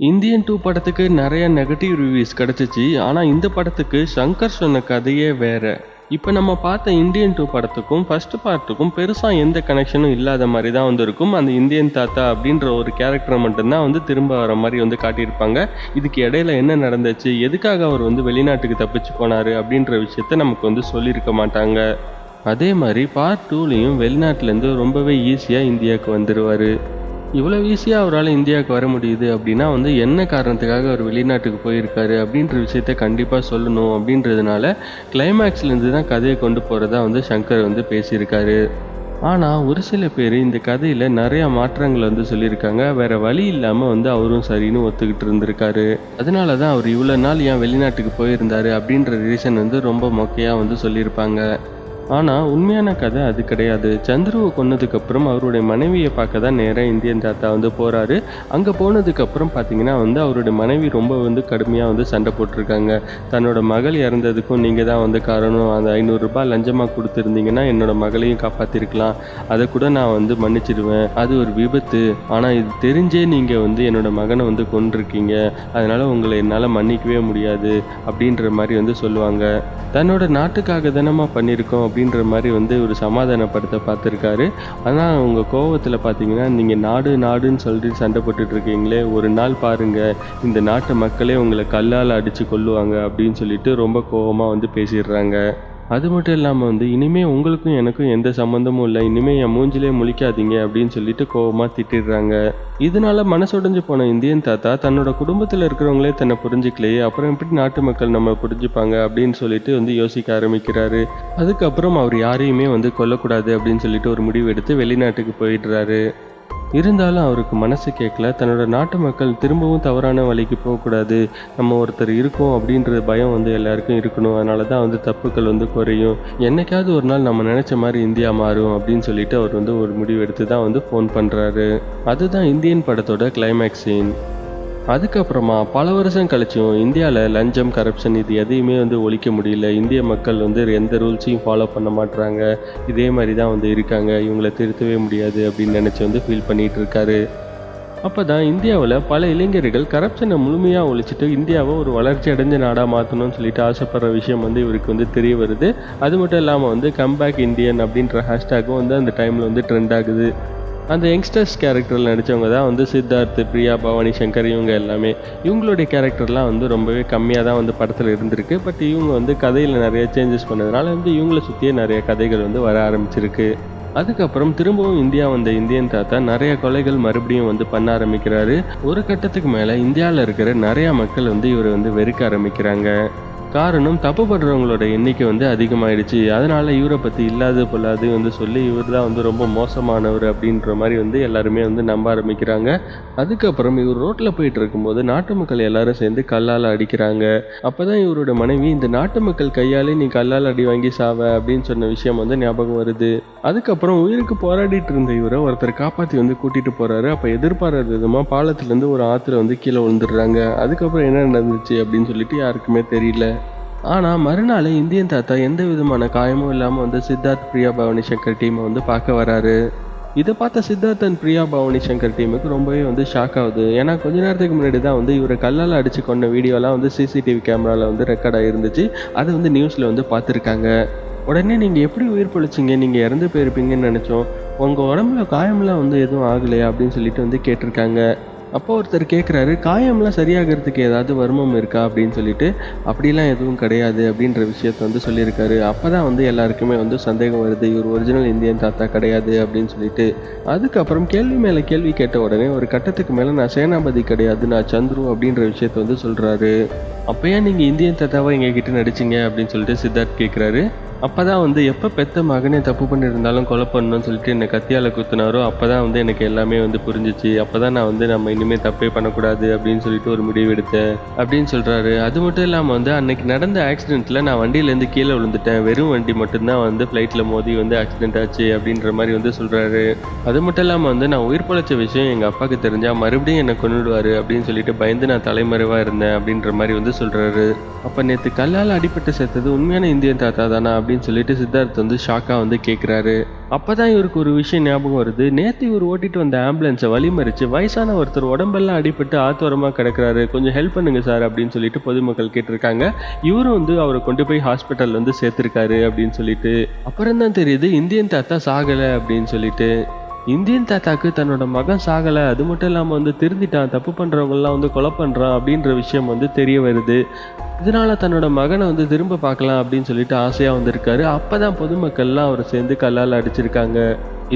Indian two படத்துக்கு நிறைய negative reviews கிடச்சிச்சு. ஆனால் இந்த படத்துக்கு சங்கர் சொன்ன கதையே வேற. இப்போ நம்ம பார்த்த இந்தியன் டூ படத்துக்கும் ஃபர்ஸ்ட் பார்ட்டுக்கும் பெருசாக எந்த கனெக்ஷனும் இல்லாத மாதிரி தான் வந்திருக்கும். அந்த இந்தியன் தாத்தா அப்படின்ற ஒரு கேரக்டரை மட்டும்தான் வந்து திரும்ப வர மாதிரி வந்து காட்டியிருப்பாங்க. இதுக்கு இடையில என்ன நடந்துச்சு எதுக்காக அவர் வந்து வெளிநாட்டுக்கு தப்பிச்சு போனார் அப்படின்ற விஷயத்த நமக்கு வந்து சொல்லியிருக்க மாட்டாங்க. அதே மாதிரி பார்ட் டூலேயும் வெளிநாட்டிலேருந்து ரொம்பவே ஈஸியாக இந்தியாவுக்கு வந்துடுவார் இவ்வளோ ஈஸியாக அவரால் இந்தியாவுக்கு வர முடியுது அப்படின்னா வந்து என்ன காரணத்துக்காக அவர் வெளிநாட்டுக்கு போயிருக்காரு அப்படின்ற விஷயத்த கண்டிப்பாக சொல்லணும் அப்படின்றதுனால கிளைமேக்ஸ்லேருந்து தான் கதையை கொண்டு போகிறதா வந்து சங்கர் வந்து பேசியிருக்காரு. ஆனால் ஒரு சில பேர் இந்த கதையில் நிறையா மாற்றங்கள் வந்து சொல்லியிருக்காங்க. வேறு வழி இல்லாமல் வந்து அவரும் சரின்னு ஒத்துக்கிட்டு இருந்திருக்காரு. அதனால தான் அவர் இவ்வளோ நாள் ஏன் வெளிநாட்டுக்கு போயிருந்தாரு அப்படின்ற ரீசன் வந்து ரொம்ப மொக்கையாக வந்து சொல்லியிருப்பாங்க. ஆனால் உண்மையான கதை அது கிடையாது. சந்துருவை கொன்னதுக்கப்புறம் அவருடைய மனைவியை பார்க்க தான் நேராக இந்தியன் தாத்தா வந்து போகிறாரு அங்கே போனதுக்கப்புறம் பார்த்தீங்கன்னா வந்து அவருடைய மனைவி ரொம்ப வந்து கடுமையாக வந்து சண்டை போட்டிருக்காங்க. தன்னோட மகள் இறந்ததுக்கும் நீங்கள் தான் வந்து காரணம். அந்த ஐநூறுரூபா லஞ்சமாக கொடுத்துருந்தீங்கன்னா என்னோட மகளையும் காப்பாற்றிருக்கலாம் அதை கூட நான் வந்து மன்னிச்சிடுவேன். அது ஒரு விபத்து. ஆனால் இது தெரிஞ்சே நீங்கள் வந்து என்னோட மகனை வந்து கொண்டிருக்கீங்க அதனால் உங்களை என்னால் மன்னிக்கவே முடியாது. அப்படின்ற மாதிரி வந்து சொல்லுவாங்க. தன்னோட நாட்டுக்காக தானம்மா பண்ணியிருக்கோம் அப்படின்ற மாதிரி வந்து ஒரு சமாதானப்படுத்த பார்த்துருக்காரு. ஆனால் அவங்க கோவத்தில் பார்த்தீங்கன்னா நீங்கள் நாடு நாடுன்னு சொல்லிட்டு சண்டை போட்டுட்டு இருக்கீங்களே ஒரு நாள் பாருங்க இந்த நாட்டு மக்களே உங்களை கல்லால் அடித்து கொள்ளுவாங்க அப்படின்னு சொல்லிட்டு ரொம்ப கோவமாக வந்து பேசிடுறாங்க. அது மட்டும் இல்லாமல் வந்து இனிமேல் உங்களுக்கும் எனக்கும் எந்த சம்மந்தமும் இல்லை. இனிமேல் என் மூஞ்சிலே முழிக்காதீங்க அப்படின்னு சொல்லிட்டு கோபமாக திட்டிடுறாங்க. இதனால மனசுடைஞ்சு போன இந்தியன் தாத்தா தன்னோட குடும்பத்தில் இருக்கிறவங்களே தன்னை புரிஞ்சுக்கலையே அப்புறம் எப்படி நாட்டு மக்கள் நம்ம புரிஞ்சுப்பாங்க அப்படின்னு சொல்லிட்டு வந்து யோசிக்க ஆரம்பிக்கிறாரு. அதுக்கப்புறம் அவர் யாரையுமே வந்து கொல்லக்கூடாது அப்படின்னு சொல்லிட்டு ஒரு முடிவு எடுத்து வெளிநாட்டுக்கு போயிடுறாரு. இருந்தாலும் அவருக்கு மனசு கேட்கல தன்னோட நாட்டு மக்கள் திரும்பவும் தவறான வழிக்கு போகக்கூடாது. நம்ம ஒருத்தர் இருக்கோம் அப்படின்ற பயம் வந்து எல்லாருக்கும் இருக்கணும். அதனால தான் வந்து தப்புக்கள் வந்து குறையும். என்னைக்காவது ஒரு நாள் நம்ம நினச்ச மாதிரி இந்தியா மாறும் அப்படின்னு சொல்லிட்டு அவர் வந்து ஒரு முடிவு எடுத்து தான் வந்து ஃபோன் பண்ணுறாரு அதுதான் இந்தியன் படத்தோட கிளைமேக்ஸ் சீன் அதுக்கப்புறமா பல வருஷம் கழிச்சும் இந்தியாவில் லஞ்சம் கரப்ஷன் இது எதையுமே வந்து ஒழிக்க முடியல. இந்திய மக்கள் வந்து எந்த ரூல்ஸையும் ஃபாலோ பண்ண மாட்டுறாங்க இதே மாதிரி தான் வந்து இருக்காங்க. இவங்கள திருத்தவே முடியாது அப்படின்னு நினச்சி வந்து ஃபீல் பண்ணிகிட்டு இருக்காரு. அப்போ தான் இந்தியாவில் பல இளைஞர்கள் கரப்ஷனை முழுமையாக ஒழிச்சிட்டு இந்தியாவை ஒரு வளர்ச்சி அடைஞ்ச நாடாக மாற்றணும்னு சொல்லிட்டு ஆசைப்படுற விஷயம் வந்து இவருக்கு வந்து தெரிய வருது. அது மட்டும் இல்லாமல் வந்து கம்பேக் இந்தியன் அப்படின்ற ஹேஷ்டேக்கும் வந்து அந்த டைமில் வந்து ட்ரெண்ட் ஆகுது. அந்த யங்ஸ்டர்ஸ் கேரக்டரில் நடித்தவங்க தான் வந்து சித்தார்த் பிரியா பவானி சங்கர் இவங்க எல்லாமே. இவங்களுடைய கேரக்டர்லாம் வந்து ரொம்பவே கம்மியாக தான் வந்து படத்தில் இருந்திருக்கு. பட் இவங்க வந்து கதையில் நிறைய சேஞ்சஸ் பண்ணதுனால வந்து இவங்கள சுற்றியே நிறைய கதைகள் வந்து வர ஆரம்பிச்சிருக்கு. அதுக்கப்புறம் திரும்பவும் இந்தியா வந்த இந்தியன் தாத்தா நிறைய கொலைகள் மறுபடியும் வந்து பண்ண ஆரம்பிக்கிறாரு. ஒரு கட்டத்துக்கு மேலே இந்தியாவில் இருக்கிற நிறைய மக்கள் வந்து இவரை வந்து வெறுக்க ஆரம்பிக்கிறாங்க. காரணம் தப்பு பண்ணுறவங்களோட எண்ணிக்கை வந்து அதிகமாயிடுச்சு. அதனால இவரை பற்றி இல்லாத பொல்லாது வந்து சொல்லி இவர் தான் வந்து ரொம்ப மோசமானவர் அப்படின்ற மாதிரி வந்து எல்லாருமே வந்து நம்ப ஆரம்பிக்கிறாங்க. அதுக்கப்புறம் இவர் ரோட்டில் போயிட்டு இருக்கும்போது நாட்டு மக்கள் எல்லாரும் சேர்ந்து கல்லால் அடிக்கிறாங்க. அப்போ தான் இவரோட மனைவி இந்த நாட்டு மக்கள் கையாலே நீ கல்லால் அடி வாங்கி சாவ அப்படின்னு சொன்ன விஷயம் வந்து ஞாபகம் வருது. அதுக்கப்புறம் உயிருக்கு போராடிட்டு இருந்த இவரை ஒருத்தர் காப்பாற்றி வந்து கூட்டிட்டு போறாரு. அப்போ எதிர்பாராத விதமாக பாலத்துலேருந்து ஒரு ஆற்றுல வந்து கீழே விழுந்துடுறாங்க. அதுக்கப்புறம் என்ன நடந்துச்சு அப்படின்னு சொல்லிட்டு யாருக்குமே தெரியல. ஆனால் மறுநாள் இந்தியன் தாத்தா எந்த விதமான காயமும் இல்லாமல் வந்து சித்தார்த் பிரியா பவானி சங்கர் டீமை வந்து பார்க்க வராரு. இதை பார்த்த சித்தார்த் அண்ட் பிரியா பவானி சங்கர் டீமுக்கு ரொம்பவே வந்து ஷாக் ஆகுது. ஏன்னா கொஞ்ச நேரத்துக்கு முன்னாடி தான் வந்து இவரை கல்லால் அடிச்சு கொண்ட வீடியோலாம் வந்து சிசிடிவி கேமராவில் வந்து ரெக்கார்டாக இருந்துச்சு அதை வந்து நியூஸில் வந்து பார்த்துருக்காங்க. உடனே நீங்கள் எப்படி உயிர் பிழைச்சிங்க? நீங்கள் இறந்து போயிருப்பீங்கன்னு நினச்சோம். உங்கள் உடம்புல காயம்லாம் வந்து எதுவும் ஆகலையா? அப்படின்னு சொல்லிட்டு வந்து கேட்டிருக்காங்க. அப்போ ஒருத்தர் கேட்குறாரு காயம்லாம் சரியாகிறதுக்கு ஏதாவது வருமம் இருக்கா? அப்படின்னு சொல்லிட்டு அப்படிலாம் எதுவும் கிடையாது அப்படின்ற விஷயத்த வந்து சொல்லியிருக்காரு. அப்போ தான் வந்து எல்லாருக்குமே வந்து சந்தேகம் வருது இவர் ஒரிஜினல் இந்தியன் தாத்தா கிடையாது அப்படின்னு சொல்லிட்டு. அதுக்கப்புறம் கேள்வி மேலே கேள்வி கேட்ட உடனே ஒரு கட்டத்துக்கு மேலே நான் சேனாபதி கிடையாது நான் சந்துரு அப்படின்ற விஷயத்த வந்து சொல்கிறாரு அப்போ ஏன் நீங்கள் இந்தியன் தாத்தாவை எங்ககிட்ட நடிச்சிங்க அப்படின்னு சொல்லிட்டு சித்தார்த் கேட்குறாரு அப்போ தான் வந்து எப்போ பெத்த மகனே தப்பு பண்ணியிருந்தாலும் கொலை பண்ணணும்னு சொல்லிட்டு என்னை கத்தியால் குத்துனாரோ அப்போ தான் வந்து எனக்கு எல்லாமே வந்து புரிஞ்சிச்சு. அப்போ தான் நான் வந்து நம்ம இனிமேல் தப்பே பண்ணக்கூடாது அப்படின்னு சொல்லிட்டு ஒரு முடிவு எடுத்தேன் அப்படின்னு சொல்கிறாரு அது மட்டும் இல்லாமல் வந்து அன்னைக்கு நடந்த ஆக்சிடெண்ட்டில் நான் வண்டியிலேருந்து கீழே விழுந்துட்டேன். வெறும் வண்டி மட்டும்தான் வந்து ஃப்ளைட்டில் மோதி வந்து ஆக்சிடென்ட் ஆச்சு அப்படின்ற மாதிரி வந்து சொல்கிறாரு அது மட்டும் இல்லாமல் வந்து நான் உயிர் பொழைச்ச விஷயம் எங்கள் அப்பாவுக்கு தெரிஞ்சால் மறுபடியும் என்னை கொண்டுடுவார் அப்படின்னு சொல்லிட்டு பயந்து நான் தலைமறைவாக இருந்தேன் அப்படின்ற மாதிரி வந்து சொல்கிறாரு அப்போ நேற்று கல்லால் அடிபட்டு செத்தது உண்மையான இந்தியன் தாத்தா தானா அப்படின்னு சொல்லிட்டு சித்தார்த் வந்து ஷாக்காக வந்து கேட்குறாரு அப்போ தான் இவருக்கு ஒரு விஷயம் ஞாபகம் வருது. நேற்று இவர் ஓட்டிட்டு வந்த ஆம்புலன்ஸை வழிமறிச்சு வயசான ஒருத்தர் உடம்பெல்லாம் அடிபட்டு ஆத்தோரமா கிடக்குறாரு. கொஞ்சம் ஹெல்ப் பண்ணுங்க சார் அப்படின்னு சொல்லிட்டு பொதுமக்கள் கேட்டிருக்காங்க. இவரும் வந்து அவரை கொண்டு போய் ஹாஸ்பிட்டல் வந்து சேர்த்துருக்காரு அப்படின்னு சொல்லிட்டு. அப்புறம் தான் தெரியுது இந்தியன் தாத்தா சாகலை அப்படின்னு சொல்லிட்டு. இந்தியன் தாத்தாக்கு தன்னோட மகன் சாகலை அது மட்டும் இல்லாமல் வந்து திருந்திட்டான் தப்பு பண்ணுறவங்கலாம் வந்து கொலை பண்ணுறான் அப்படின்ற விஷயம் வந்து தெரிய வருது. இதனால் தன்னோட மகனை வந்து திரும்ப பார்க்கலாம் அப்படின்னு சொல்லிட்டு ஆசையாக வந்திருக்காரு. அப்போ தான் பொதுமக்கள்லாம் அவரை சேர்ந்து கல்லால் அடிச்சிருக்காங்க.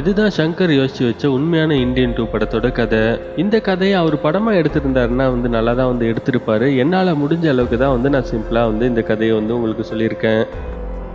இதுதான் சங்கர் யோசிச்சு வச்ச உண்மையான இந்தியன் டூ படத்தோட கதை. இந்த கதையை அவர் படமாக எடுத்திருந்தாருன்னா வந்து நல்லா தான் வந்து எடுத்திருப்பாரு. என்னால் முடிஞ்ச அளவுக்கு தான் வந்து நான் சிம்பிளாக வந்து இந்த கதையை வந்து உங்களுக்கு சொல்லியிருக்கேன்.